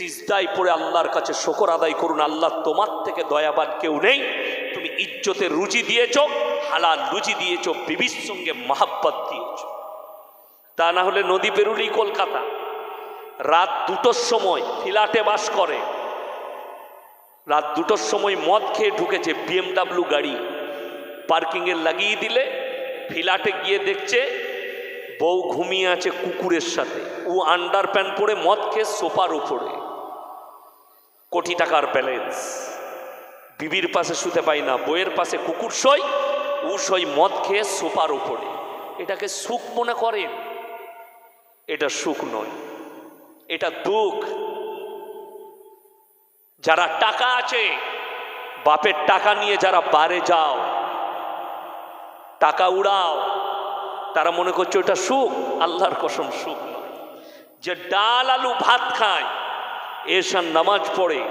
সিজদাই পড়ে আল্লাহর কাছে শকর আদায় করুন, আল্লাহ তোমার থেকে দয়াবান কেউ নেই। তুমি ইজ্জতের রুজি দিয়েছ, হালাল রুজি দিয়েছ, বিবির সঙ্গে মাহাব্বত দিয়েছ। তা না হলে নদী পেরুলি কলকাতা। রাত দুটোর সময় ফিলাটে বাস করে। রাত দুটোর সময় মদ খেয়ে ঢুকেছে বিএমডাব্লিউ গাড়ি। পার্কিংয়ে লাগিয়ে দিলে ফিলাটে গিয়ে দেখছে বউ ঘুমিয়ে আছে কুকুরের সাথে। ও আন্ডার প্যান্ট পরে মদ খেয়ে সোফার উপরে। কোটি টাকার ব্যালেন্স বিবির পাশে শুতে পাই না, বইয়ের পাশে কুকুর সই ও সই মদ খেয়ে সোফার উপরে এটাকে সুখ মনে করেন এটা সুখ নয়, এটা দুঃখ। যারা টাকা আছে, বাপের টাকা নিয়ে যারা বারে যাও, টাকা উড়াও, তারা মনে করছে ওটা সুখ। আল্লাহর কসম সুখ নয়। যে ডাল আলু ভাত খায় এসার নামাজ পড়ে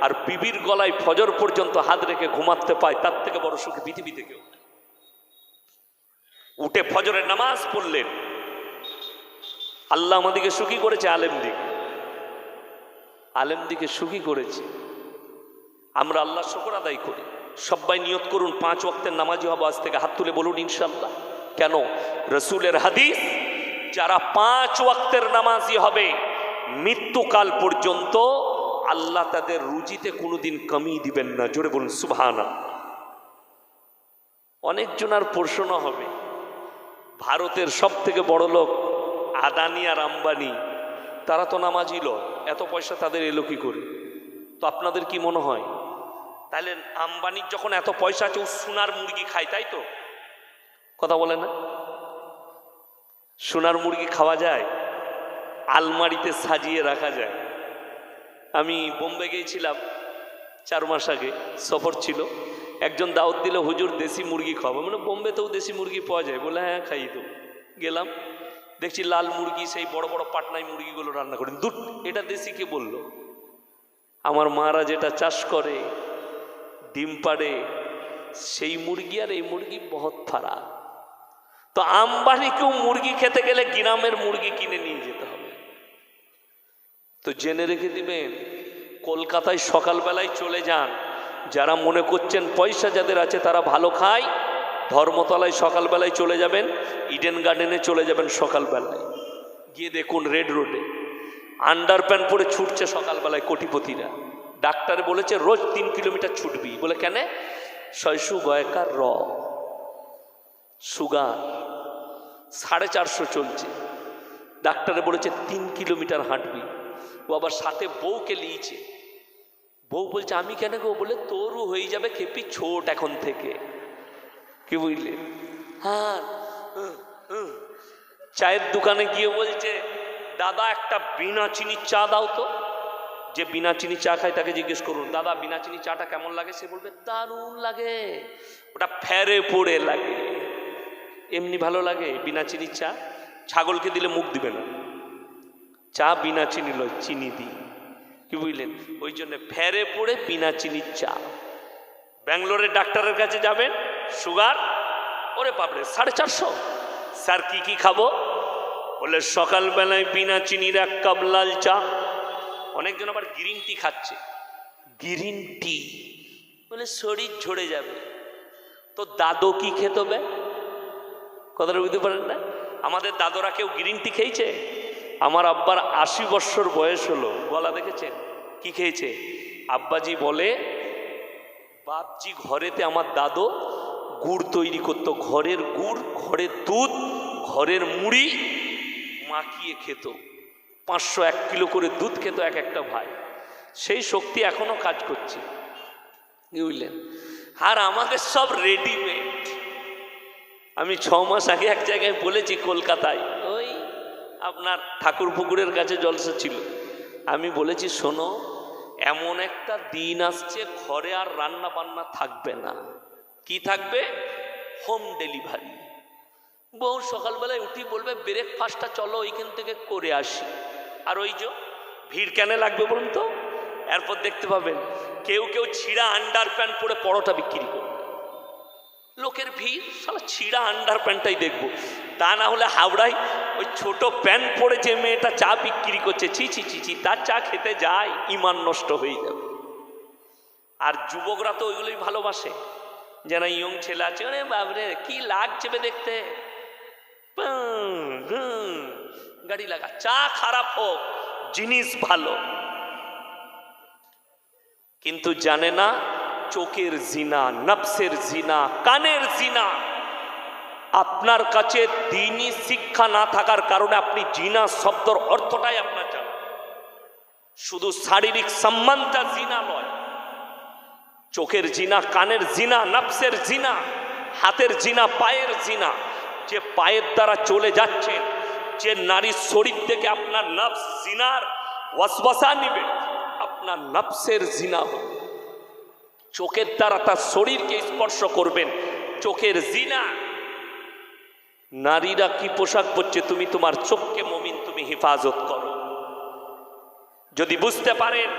আর বিবির গলায় ফজর পর্যন্ত হাত রেখে ঘুমাতে পায়, তার থেকে বড় সুখী পৃথিবীতে কেউ। উঠে ফজরের নামাজ পড়লেন। আল্লাহ আমাদেরকে সুখী করেছে, আলেম দিকে। আলেম দিকে সুখী করেছে। আমরা আল্লাহ শকর আদায় করি। সবাই নিয়ত করুন, পাঁচ ওয়াক্তের নামাজি হব, আজ থেকে হাত তুলে বলুন ইনশাল্লাহ কেন? রসুলের হাদিস, যারা পাঁচ ওয়াক্তের নামাজি হবে মৃত্যুকাল পর্যন্ত আল্লাহ তাদের রুজিতে কোনোদিন কমি দিবেন না। জোরে বলুন সুবহানা অনেকজনার প্রশ্ন হবে। ভারতের সব থেকে বড় লোক আদানি আর আম্বানি, তারা তো নামাজি লোক এত পয়সা তাদের এলো কি করে? তো আপনাদের কি মনে হয়? তাহলে আম্বানির যখন এত পয়সা আছে, ও সোনার মুরগি খায়, তাই তো? কথা বলে না? সোনার মুরগি খাওয়া যায়? আলমারিতে সাজিয়ে রাখা যায়। আমি বোম্বে গিয়েছিলাম চার মাস আগে, সফর ছিল। একজন দাওয়াত দিল, হুজুর, দেশি মুরগি খাওয়াবো। মানে বোম্বেতেও দেশি মুরগি পাওয়া যায়? বলে হ্যাঁ খাই তো। গেলাম, দেখছি লাল মুরগি, সেই বড় বড় পাটনাই মুরগিগুলো রান্না করেন দুধ এটা দেশি কে বলল? আমার মারা যেটা চাষ করে, ডিম পাড়ে, সেই মুরগি আর এই মুরগি বহুত ফারাক। তো আম্বানিকেও মুরগি খেতে গেলে গ্রামের মুরগি কিনে নিয়ে যেতে হবে। তো জেনে রেখে দিবেন কলকাতায় সকালবেলায় চলে যান। যারা মনে করছেন পয়সা যাদের আছে তারা ভালো খায়, ধর্মতলায় সকালবেলায় চলে যাবেন ইডেন গার্ডেনে চলে যাবেন সকালবেলায়। গিয়ে দেখুন রেড রোডে আন্ডার প্যান্ট পরে ছুটছে সকালবেলায় কোটিপতিরা। ডাক্তার বলেছে, রোজ তিন কিলোমিটার ছুটবি। বলে, কেন? শৈশু গয়কার র। সুগার। সাড়ে চারশো চলছে। ডাক্তারে বলেছে, তিন কিলোমিটার হাঁটবি। ও আবার সাথে বউকে লিয়েছে বউ বলছে, আমি কেন গো? বলে, তোরও হয়ে যাবে খেপি ছোট এখন থেকে। কি বুঝলে? হ্যাঁ। চায়ের দোকানে গিয়ে বলছে, দাদা, একটা বিনা চিনির চা দাও তো। যে বিনা চিনি চা খায় তাকে জিজ্ঞেস করুন, দাদা, বিনা চিনি চাটা কেমন লাগে? সে বলবে, দারুণ লাগে। ওটা ফেরে পড়ে লাগে। এমনি ভালো লাগে বিনা চিনির চা? ছাগলকে দিলে মুখ দিবে না। চা বিনা চিনি লয়, চিনি দিই। কি বুঝলেন? ওই জন্য ফেরে পড়ে বিনা চিনির চা। ব্যাঙ্গালোরের ডাক্তারের কাছে যাবেন, সুগার? ওরে বাপরে, সাড়ে চারশো? স্যার, কি কি খাব? বলে, সকালবেলায় বিনা চিনির এক কাপ লাল চা। অনেকজন আবার গ্রিন টি খাচ্ছে। Green tea? বলে, শরীর ঝরে যাবে। তো দাদু কি খেতে হবে কথাটা বুঝতে পারেন না? আমাদের দাদরা কেউ গ্রিন টি খেয়েছে? আমার আব্বার আশি বৎসর বয়স হলো। গলা দেখেছেন? কি খেয়েছে? আব্বাজি বলে, বাপজি ঘরেতে আমার দাদু গুড় তৈরি করতো। ঘরের গুড়, ঘরের দুধ, ঘরের মুড়ি মাখিয়ে খেত। পাঁচশো এক কিলো করে দুধ খেত এক একটা ভাই। সেই শক্তি এখনও কাজ করছে। বুঝলেন আর আমাদের সব রেডিমেড আমি ছ মাস আগে এক জায়গায় বলেছি কলকাতায়, ওই আপনার ঠাকুর পুকুরের কাছে জলসা ছিল। আমি বলেছি, শোনো, এমন একটা দিন আসছে, ঘরে আর রান্না বান্না থাকবে না। কি থাকবে? Home delivery. বউ সকালবেলায় উঠি বলবে, ব্রেকফাস্টটা চলো, ওইখান থেকে করে আসি। আর ওই যে ভিড় কেন লাগবে বলুন তো? এরপর দেখতে পাবেন, কেউ কেউ ছিঁড়া আন্ডার প্যান্ট পরে পরোটা বিক্রি করবে। লোকের ভিড় সালা ছিঁড়া আন্ডার প্যান্টটাই দেখব। তা না হলে হাওড়ায় ওই ছোট প্যান্ট পরে যে মেয়েটা চা বিক্রি করছে, ছি ছি ছি ছি, তার চা খেতে যায়, ইমান নষ্ট হয়ে যাবে। আর যুবকরা তো ওইগুলোই ভালোবাসে। যেন ইয়ং ছেলে আছে আরে বাবরে কি লাগছে বে দেখতে? গাড়ি লাগা, চা খারাপ হোক, জিনিস ভালো। কিন্তু জানে না, চোখের জিনা, নফসের জিনা, কানের জিনা। আপনার কাছে দিনই শিক্ষা না থাকার কারণে আপনি জিনা শব্দর অর্থটাই আপনার জানেন। শুধু শারীরিক সম্মানটা জিনা নয়, চোখের জিনা, কানের জিনা, নফসের জিনা, হাতের জিনা, পায়ের জিনা, যে পায়ের দ্বারা চলে যাচ্ছেন যে নারীর শরীর থেকে আপনার নফস জিনার ওয়াসওয়াসা নিবে, আপনার নফসের জিনা হবে। চোখের দ্বারা তার শরীরকে স্পর্শ করবেন, চোখের জিনা নারীরা কি পোশাক পরছে? তুমি তোমার চোখকে মমিন, তুমি হেফাজত করো। যদি বুঝতে পারেন,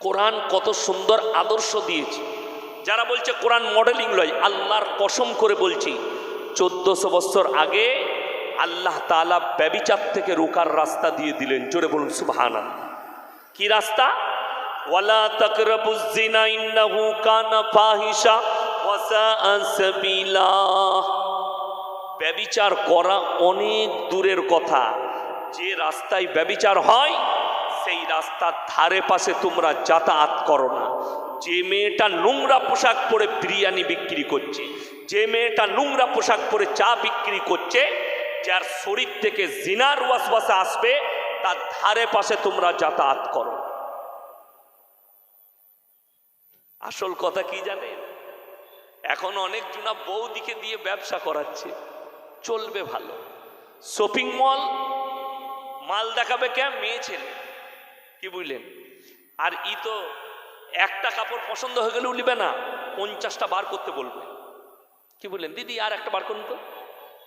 কোরআন কত সুন্দর আদর্শ দিয়েছে। যারা বলছে কোরআন মডেলিং লয়, আল্লাহর কসম করে বলছি, চোদ্দশো বছর আগে আল্লাহ তালা ব্যবিচার থেকে রোকার রাস্তা দিয়ে দিলেন। জোরে বলুন সুবহান কি রাস্তা? ওয়ালা তাকরাবুজ জিনা ইন্নাহু কানা ফাহিশা ওয়া সাআ সাবিলা। ব্যবিচার করা অনেক দূরের কথা। যে রাস্তায় ব্যবিচার হয়, সেই রাস্তার ধারে পাশে তোমরা যাতায়াত করো না। যে মেয়েটা নোংরা পোশাক পরে বিরিয়ানি বিক্রি করছে, যে মেয়েটা নোংরা পোশাক পরে চা বিক্রি করছে, যার শরীর থেকে জিনার ওয়াসওয়াসা আসবে, তার ধারে পাশে তোমরা যাতায়াত করো। আসল কথা কি জানেন? এখন অনেক জনা বৌদিকে দিয়ে ব্যবসা করাচ্ছে। চলবে ভালো। শপিং মল মাল দেখাবে কে? মেয়ে ছেলে। কি বুঝলেন? আর ই তো একটা কাপড় পছন্দ হয়ে গেলেও নিবে না, পঞ্চাশটা বার করতে বলবে। কি বললেন দিদি, আর একটা বার করুন তো।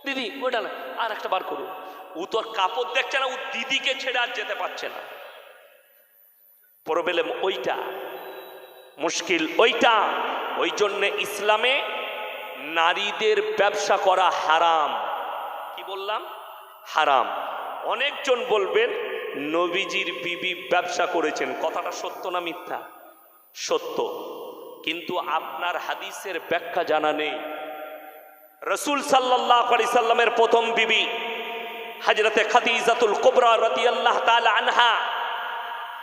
দিদি, ওইটা না, আর একটা বার করুন। ও তো আর কাপড় দেখছে না, ও দিদিকে ছেড়ে আর যেতে পারছে না। প্রবলেম ওইটা, মুশকিল ওইটা। ওই জন্যে ইসলামে নারীদের ব্যবসা করা হারাম। কি বললাম? হারাম। অনেকজন বলবেন, নবীজির বিবি ব্যবসা করেছেন। কথাটা সত্য না মিথ্যা? সত্য। কিন্তু আপনার হাদিসের ব্যাখ্যা জানা নেই। রসুল সাল্লাহ আলি সাল্লামের প্রথম বিবি হাজরতে খাদিজাতুল কোবরা রতি আল্লাহ আনহা,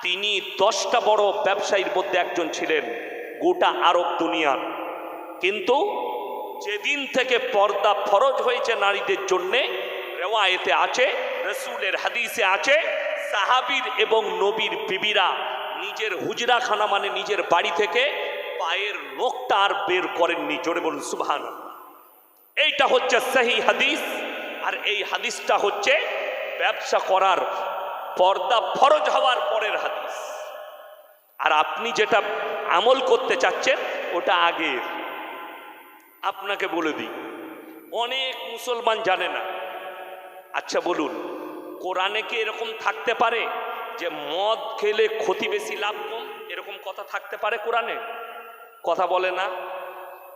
তিনি দশটা বড় ব্যবসায়ীর মধ্যে একজন ছিলেন, গোটা আরব দুনিয়ার। কিন্তু যেদিন থেকে পর্দা ফরজ হয়েছে নারীদের জন্যে, রেওয়ায়েতে আছে, রসুলের হাদিসে আছে, সাহাবির এবং নবীর বিবিরা নিজের হুজরাখানা মানে নিজের বাড়ি থেকে পায়ের লোকটা আর বের করেননি, জোরে বলুন সুবহান এইটা হচ্ছে সেই হাদিস, আর এই হাদিসটা হচ্ছে ব্যবসা করার পর্দা ফরজ হওয়ার পরের হাদিস। আর আপনি যেটা আমল করতে চাচ্ছেন, ওটা আগের। আপনাকে বলে দিই, অনেক মুসলমান জানে না। আচ্ছা বলুন, কোরআনে কি এরকম থাকতে পারে যে মদ খেলে ক্ষতি বেশি লাভ কম? এরকম কথা থাকতে পারে কোরআনে? কথা বলে না?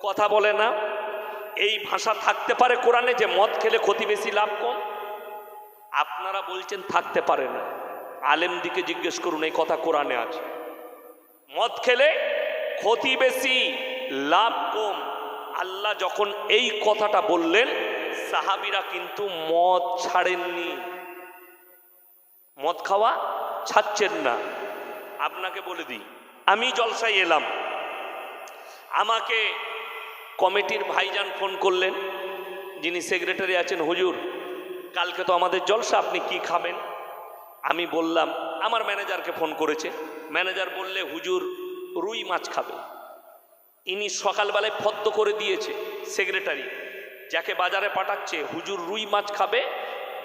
কথা বলে না? এই ভাষা থাকতে পারে কোরআনে যে মদ খেলে ক্ষতি বেশি লাভ কম? আপনারা বলছেন থাকতে পারে না। আলেম দিকে জিজ্ঞেস করুন, এই কথা কোরআনে আছে। মদ খেলে ক্ষতি বেশি, লাভ কম। আল্লাহ যখন এই কথাটা বললেন, সাহাবিরা কিন্তু মদ ছাড়েননি। মদ খাওয়া ছাড়ছেন না। আপনাকে বলে দিই, আমি জলসায় এলাম। আমাকে কমিটির ভাইজান ফোন করলেন, যিনি সেক্রেটারি আছেন, হুজুর, কালকে তো আমাদের জলসা, আপনি কি খাবেন? আমি বললাম, আমার ম্যানেজারকে ফোন করেছে। ম্যানেজার বললে, হুজুর, রুই মাছ খাবে। ইনি সকালবেলায় ফদ্দ করে দিয়েছে সেক্রেটারি, যাকে বাজারে পাঠাচ্ছে, হুজুর রুই মাছ খাবে,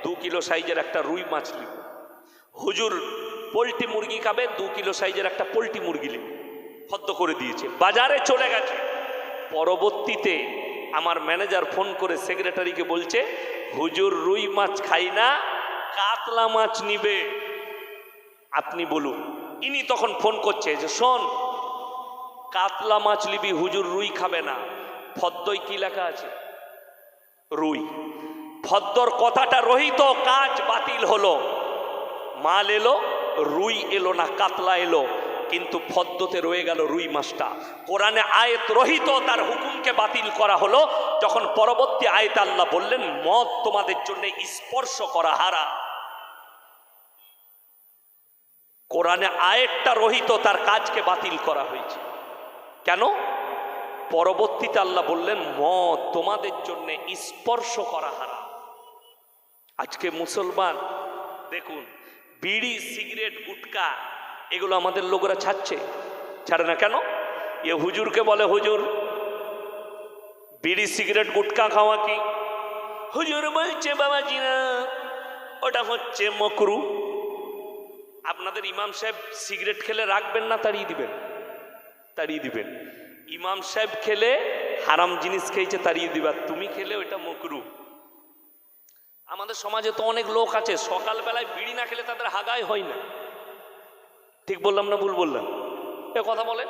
দু কিলো সাইজের একটা রুই মাছ নিব। হুজুর পোলট্রি মুরগি খাবে, দু কিলো সাইজের একটা পোলট্রি মুরগি নিব। ফদ্দ করে দিয়েছে। বাজারে চলে গেছে। পরবর্তীতে আমার ম্যানেজার ফোন করে সেক্রেটারিকে বলছে, হুজুর রুই মাছ খাই না, কাতলা মাছ নিবে। আপনি বলুন। ইনি তখন ফোন করছে যে, শোন কাতলা মাছ লিবি হুজুর রুই খাবে না। ফদ্দই কি লেখা আছে? রুই। ফদ্দর কথাটা রহিত, কাজ বাতিল হলো। মাল এলো, রুই এলো না, কাতলা এলো। কিন্তু ফদ্দতে রয়ে গেল রুই মাছটা। কোরআনে আয়েত রহিত, তার হুকুমকে বাতিল করা হলো। যখন পরবর্তী আয়াত আল্লাহ বললেন, মদ তোমাদের জন্য স্পর্শ করা হারা। কোরআনে আয়েরটা রহিত, তার কাজকে বাতিল করা হয়েছে। কেন? পরবর্তীতে আল্লাহ বললেন ম তোমাদের জন্য স্পর্শ করা হারা আজকে মুসলমান, দেখুন, বিড়ি, সিগারেট, গুটকা, এগুলো আমাদের লোকরা ছাড়ছে। ছাড়ে না কেন? এ হুজুরকে বলে, হুজুর, বিড়ি, সিগারেট, গুটকা খাওয়া কি? হুজুর বলছে, বাবাজি, না, ওটা হচ্ছে মকরু। আপনাদের ইমাম সাহেব সিগারেট খেলে রাখবেন না, তাড়িয়ে দিবেন। তাড়িয়ে দিবেন। ইমাম সাহেব খেলে হারাম জিনিস খেয়েছে, তাড়িয়ে দিবা। তুমি খেলে ওইটা মকরু। আমাদের সমাজে তো অনেক লোক আছে, সকালবেলায় বিড়ি না খেলে তাদের হাগাই হয় না। ঠিক বললাম না ভুল বললাম? এ কথা বলে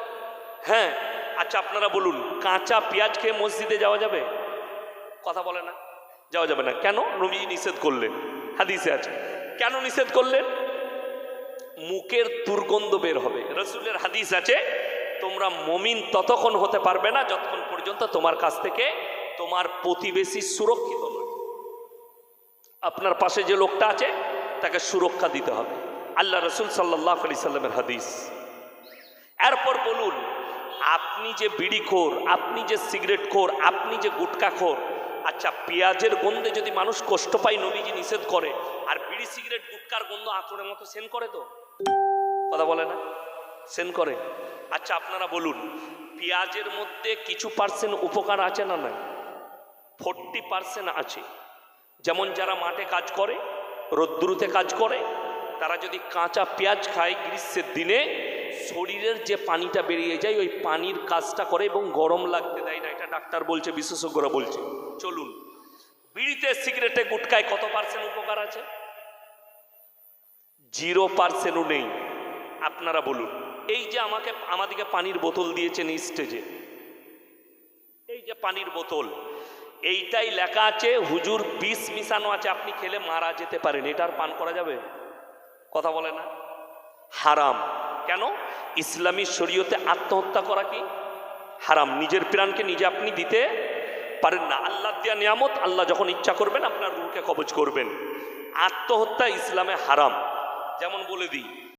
হ্যাঁ আচ্ছা আপনারা বলুন, কাঁচা পেঁয়াজ খেয়ে মসজিদে যাওয়া যাবে? কথা বলে না। যাওয়া যাবে না। কেন? নবীজি নিষেধ করলেন। হাদিসে আছে। কেন নিষেধ করলেন? মুখের দুর্গন্ধ বের হবে। রসুলের হাদিস আছে তোমরা মমিন ততক্ষণ হতে পারবে না যতক্ষণ পর্যন্ত তোমার কাছ থেকে তোমার প্রতিবেশী সুরক্ষিত আপনার পাশে যে লোকটা আছে, তাকে সুরক্ষা দিতে হবে। আল্লাহ রসুল সাল্লাহ আলি সাল্লামের হাদিস। এরপর বলুন, আপনি যে বিড়ি খোর, আপনি যে সিগারেট খোর, আপনি যে গুটকা খোর আচ্ছা পেঁয়াজের গন্ধে যদি মানুষ কষ্ট পায়, নবীজি নিষেধ করে, আর বিড়ি, সিগারেট, গুটকার গন্ধ আঁচড়ের মতো সেন করে তো? কথা বলে না? সেন করে। আচ্ছা আপনারা বলুন, পেঁয়াজের মধ্যে কিছু পার্সেন্ট উপকার আছে না নাই? ফোরটি পার্সেন্ট আছে। যেমন যারা মাঠে কাজ করে, রোদ্দুরুতে কাজ করে, তারা যদি কাঁচা পেঁয়াজ খায় গ্রীষ্মের দিনে, শরীরের যে পানিটা বেরিয়ে যায়, ওই পানির কাজটা করে এবং গরম লাগতে দেয় না, এটা ডাক্তার বলছে, বিশেষজ্ঞরা বলছে। চলুন, বিড়িতে সিগারেটে গুটকায় কত পার্সেন্ট উপকার আছে? জিরো পার্সেন্টও নেই। আপনারা বলুন। এই যে আমাকে আমাদেরকে পানির বোতল দিয়েছেন স্টেজে এই যে পানির বোতল, এইটাই লেখা আছে, হুজুর বিষ মিশানো আছে, আপনি খেলে মারা যেতে পারেন। এটার পান করা যাবে? কথা বলে না? হারাম। কেন? ইসলামী শরীয়তে আত্মহত্যা করা কি? হারাম। নিজের প্রাণকে নিজে আপনি দিতে পারেন না। আল্লাহ দিয়া নিয়ামত, আল্লাহ যখন ইচ্ছা করবেন, আপনার রুহকে কবজ করবেন। আত্মহত্যা ইসলামে হারাম। যেমন বলে দিই